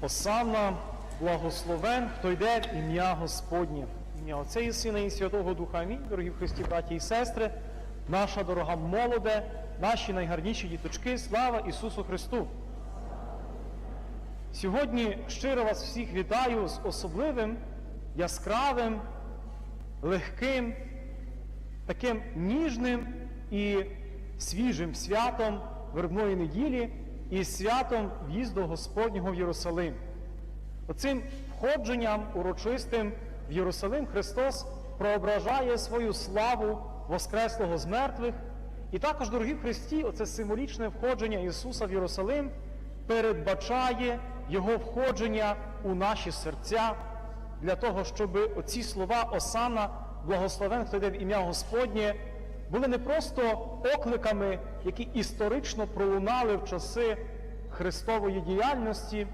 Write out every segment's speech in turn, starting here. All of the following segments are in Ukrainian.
Осанна, благословен, хто йде в ім'я Господнє. Ім'я Отця і Сина і Святого Духа. Амінь. Дорогі в Христі, браті і сестри, наша дорога молоде, наші найгарніші діточки, слава Ісусу Христу! Сьогодні щиро вас всіх вітаю з особливим, яскравим, легким, таким ніжним і свіжим святом Вербної неділі і святом в'їзду Господнього в Єрусалим. Оцим входженням урочистим в Єрусалим Христос проображає свою славу Воскреслого з мертвих. І також, дорогі Христі, оце символічне входження Ісуса в Єрусалим передбачає Його входження у наші серця для того, щоб оці слова Осана, благословен, хто йде в ім'я Господнє, були не просто окликами, які історично пролунали в часи Христової діяльності,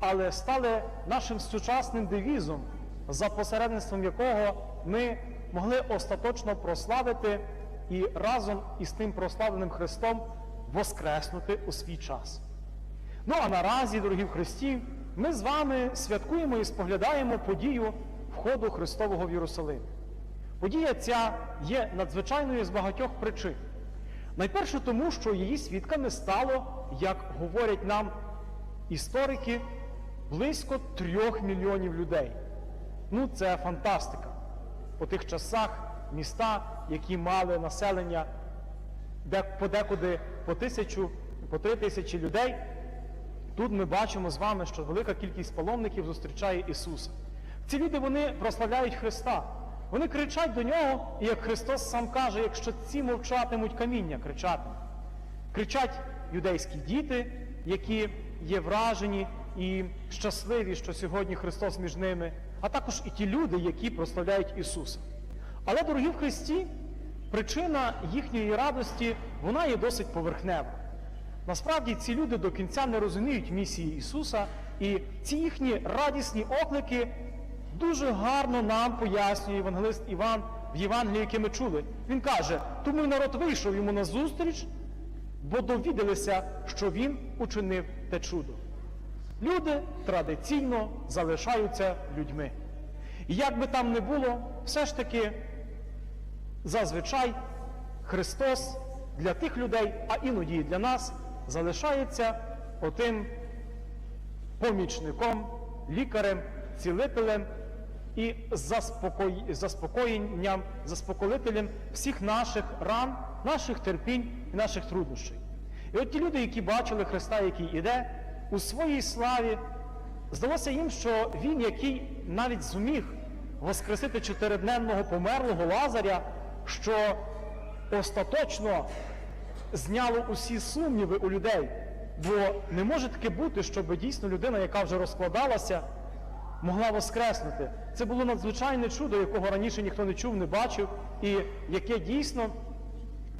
але стали нашим сучасним девізом, за посередництвом якого ми могли остаточно прославити і разом із тим прославленим Христом воскреснути у свій час. Ну а наразі, дорогі в Христі, ми з вами святкуємо і споглядаємо подію входу Христового в Єрусалим. Подія ця є надзвичайною з багатьох причин. Найперше тому, що її свідками стало, як говорять нам історики, близько трьох мільйонів людей. Ну, це фантастика. По тих часах міста, які мали населення подекуди по тисячу, по три тисячі людей, тут ми бачимо з вами, що велика кількість паломників зустрічає Ісуса. Ці люди вони прославляють Христа. Вони кричать до нього, і як Христос сам каже, якщо ці мовчатимуть каміння, кричатимуть. Кричать юдейські діти, які є вражені і щасливі, що сьогодні Христос між ними, а також і ті люди, які прославляють Ісуса. Але, дорогі в Христі, причина їхньої радості вона є досить поверхнева. Насправді ці люди до кінця не розуміють місії Ісуса, і ці їхні радісні оклики дуже гарно нам пояснює євангелист Іван в Євангелії, яке ми чули. Він каже, тому й народ вийшов йому на зустріч, бо довідалися, що він учинив те чудо. Люди традиційно залишаються людьми. І як би там не було, все ж таки зазвичай Христос для тих людей, а іноді і для нас, залишається отим помічником, лікарем, цілителем і заспокоєнням, заспокоїтелем всіх наших ран, наших терпінь і наших труднощів. І от ті люди, які бачили Христа, який іде, у своїй славі, здалося їм, що Він, який навіть зміг воскресити чотиридневного померлого Лазаря, що остаточно зняло усі сумніви у людей. Бо не може таке бути, щоб дійсно людина, яка вже розкладалася, могла воскреснути. Це було надзвичайне чудо, якого раніше ніхто не чув, не бачив, і яке дійсно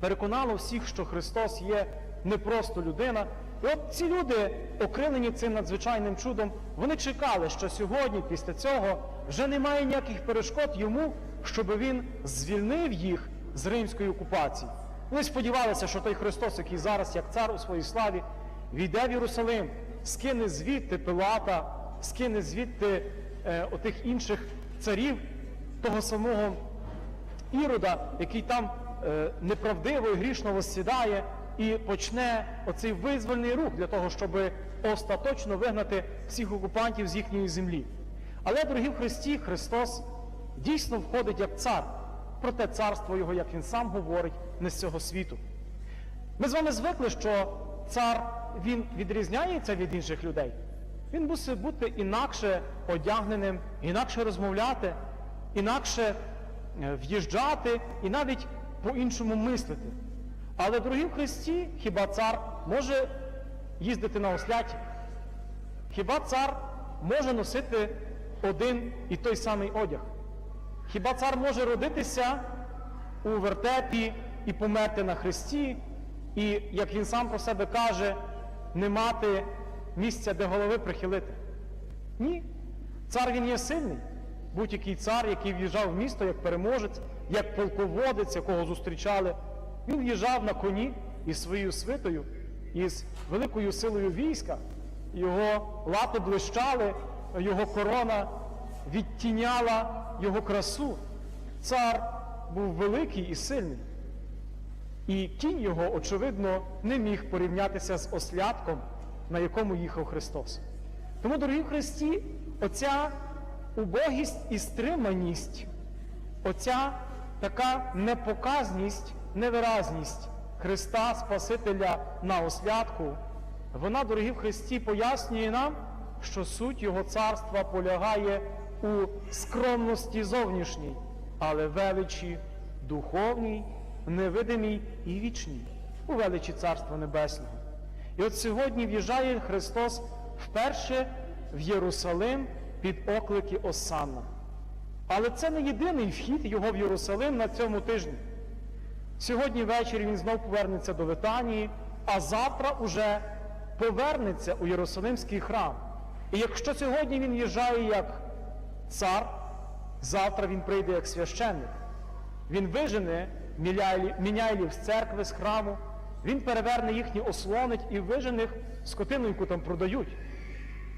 переконало всіх, що Христос є не просто людина. І от ці люди, окрилені цим надзвичайним чудом, вони чекали, що сьогодні, після цього, вже немає ніяких перешкод йому, щоб він звільнив їх з римської окупації. Вони сподівалися, що той Христос, який зараз, як цар у своїй славі, війде в Єрусалим, скине звідти Пилата, скине звідти е, отих інших царів, того самого Ірода, який там е, неправдиво і грішно воссідає, і почне оцей визвольний рух для того, щоб остаточно вигнати всіх окупантів з їхньої землі. Але, дорогі в Христі, Христос дійсно входить як цар, проте царство його, як він сам говорить, не з цього світу. Ми з вами звикли, що цар він відрізняється від інших людей. Він мусить бути інакше одягненим, інакше розмовляти, інакше е, в'їжджати і навіть по-іншому мислити. Але, в Христі, хіба цар може їздити на осляті? Хіба цар може носити один і той самий одяг? Хіба цар може родитися у вертепі і померти на хресті, і, як він сам про себе каже, не мати місця, де голови прихилити? Ні. Цар він є сильний. Будь-який цар, який в'їжджав в місто як переможець, як полководець, якого зустрічали, він в'їжджав на коні із своєю свитою, із великою силою війська. його лапи блищали, його корона відтіняла його красу. Цар був великий і сильний. І кінь його, очевидно, не міг порівнятися з ослятком, на якому їхав Христос. Тому, дорогі Христі, оця убогість і стриманість, оця така непоказність, невиразність Христа Спасителя на ослядку, вона, дорогі в Христі, пояснює нам, що суть Його царства полягає у скромності зовнішній, але величі духовній, невидимій і вічній, у величі Царства Небесного. І от сьогодні в'їжджає Христос вперше в Єрусалим під оклики Осанна. Але це не єдиний вхід його в Єрусалим на цьому тижні. Сьогодні ввечері він знов повернеться до Витанії, а завтра уже повернеться у Єрусалимський храм. І якщо сьогодні він їжджає як цар, завтра він прийде як священник. Він вижене міняйлів з церкви, з храму, він переверне їхні ослонить і вижене їх скотину, яку там продають.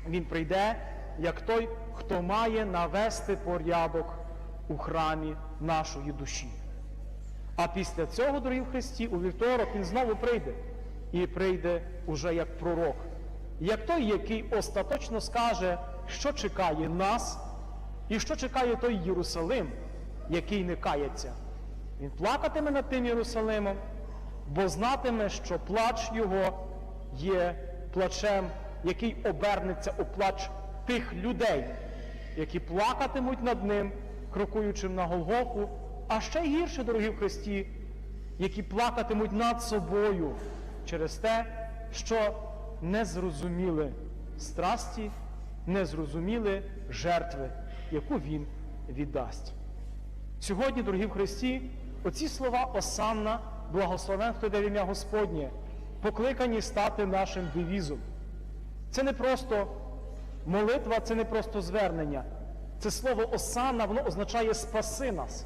Він прийде як той, хто має навести порядок у храмі нашої душі. А після цього, дорогі в Христі, у вівторок він знову прийде. І прийде уже як пророк. Як той, який остаточно скаже, що чекає нас, і що чекає той Єрусалим, який не кається. Він плакатиме над тим Єрусалимом, бо знатиме, що плач його є плачем, який обернеться у плач тих людей, які плакатимуть над ним, крокуючим на Голгофу, а ще гірше, дорогі в Христі, які плакатимуть над собою через те, що не зрозуміли страсті, не зрозуміли жертви, яку він віддасть. Сьогодні, дорогі в Христі, оці слова Осанна, благословен, хто йде в ім'я Господнє, покликані стати нашим девізом. Це не просто молитва, це не просто звернення. Це слово Осанна, воно означає спаси нас.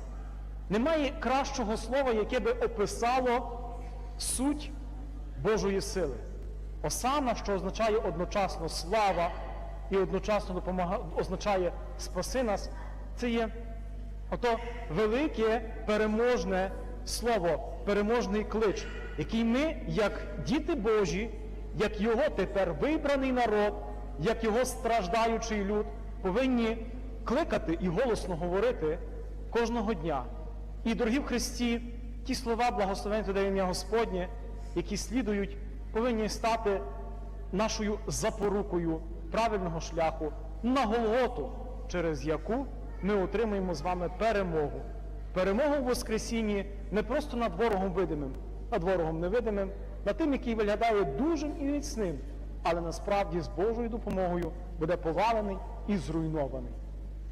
Немає кращого слова, яке би описало суть Божої сили. Осана, що означає одночасно слава і одночасно допомага, означає спаси нас, це є ото велике переможне слово, переможний клич, який ми, як діти Божі, як його тепер вибраний народ, як його страждаючий люд, повинні кликати і голосно говорити кожного дня. І, дорогі в Христі, ті слова благословення туди ім'я Господнє, які слідують, повинні стати нашою запорукою правильного шляху на Голготу, через яку ми отримаємо з вами перемогу. Перемогу в Воскресінні не просто над ворогом видимим, над ворогом невидимим, над тим, який виглядає дужим і міцним, але насправді з Божою допомогою буде повалений і зруйнований.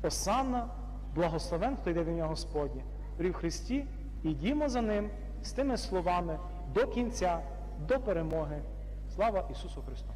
Осанна, благословен, хто йде в ім'я Господнє. При Христі ідімо за ним з тими словами до кінця, до перемоги. Слава Ісусу Христу!